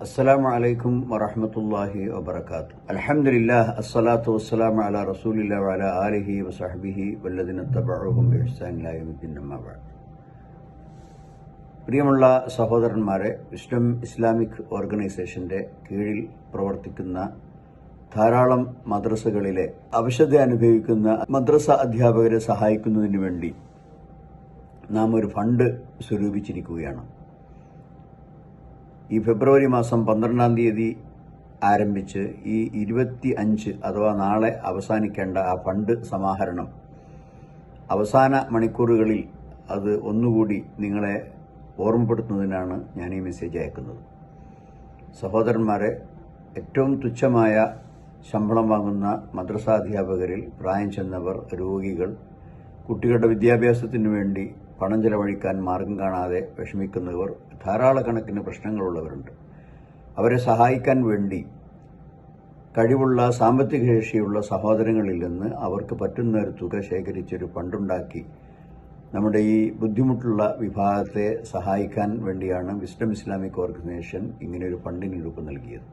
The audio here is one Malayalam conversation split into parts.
അസ്സലാമു അലൈക്കും വറഹമത്തല്ലാഹി വബർക്കാത്തു അലഹമില്ല അസ്സലാത്തു വസ്സലാം അല റസൂലില്ല വല ആലിഹി വസഹബിഹി വല്ലദിന പ്രിയമുള്ള സഹോദരന്മാരെ വിസ്ഡം ഇസ്ലാമിക് ഓർഗനൈസേഷന്റെ കീഴിൽ പ്രവർത്തിക്കുന്ന ധാരാളം മദ്രസകളിലെ അവശത അനുഭവിക്കുന്ന മദ്രസ അധ്യാപകരെ സഹായിക്കുന്നതിന് വേണ്ടി നാം ഒരു ഫണ്ട് സ്വരൂപിച്ചിരിക്കുകയാണ്. ഈ ഫെബ്രുവരി മാസം പന്ത്രണ്ടാം തീയതി ആരംഭിച്ച് ഈ ഇരുപത്തി അഞ്ച് അഥവാ നാളെ അവസാനിക്കേണ്ട ആ ഫണ്ട് സമാഹരണം. അവസാന മണിക്കൂറുകളിൽ അത് ഒന്നുകൂടി നിങ്ങളെ ഓർമ്മപ്പെടുത്തുന്നതിനാണ് ഞാൻ ഈ മെസ്സേജ് അയക്കുന്നത്. സഹോദരന്മാരെ ഏറ്റവും തുച്ഛമായ ശമ്പളം വാങ്ങുന്ന മദ്രസാധ്യാപകരിൽ പ്രായം ചെന്നവർ രോഗികൾ കുട്ടികളുടെ വിദ്യാഭ്യാസത്തിനു വേണ്ടി പണം ചെലവഴിക്കാൻ മാർഗം കാണാതെ വിഷമിക്കുന്നവർ ധാരാളക്കണക്കിന് പ്രശ്നങ്ങളുള്ളവരുണ്ട്. അവരെ സഹായിക്കാൻ വേണ്ടി കഴിവുള്ള സാമ്പത്തിക ശേഷിയുള്ള സഹോദരങ്ങളിൽ നിന്ന് അവർക്ക് പറ്റുന്ന ഒരു തുക ശേഖരിച്ചൊരു ഫണ്ടുണ്ടാക്കി നമ്മുടെ ഈ ബുദ്ധിമുട്ടുള്ള വിഭാഗത്തെ സഹായിക്കാൻ വേണ്ടിയാണ് വിസ്ഡം ഇസ്ലാമിക് ഓർഗനൈസേഷൻ ഇങ്ങനെ ഒരു ഫണ്ടിന് രൂപം നൽകിയത്.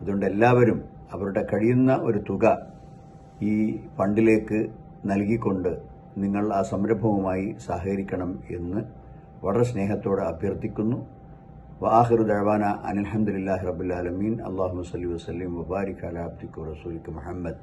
അതുകൊണ്ട് എല്ലാവരും അവരുടെ കഴിയുന്ന ഒരു തുക ഈ ഫണ്ടിലേക്ക് നൽകിക്കൊണ്ട് നിങ്ങൾ ആ സംരംഭവുമായി സഹകരിക്കണം എന്ന് വളരെ സ്നേഹത്തോടെ അഭ്യർത്ഥിക്കുന്നു. വാഹിറു ദഴവാന അനിൽഹമ്മദില്ലാഹി റബുലാലമീൻ അള്ളാഹു സല്ലി വസ്ലിം വബാരിഖ് അല അബ്ദിഖു റസൂലിക്ക് മുഹമ്മദ്.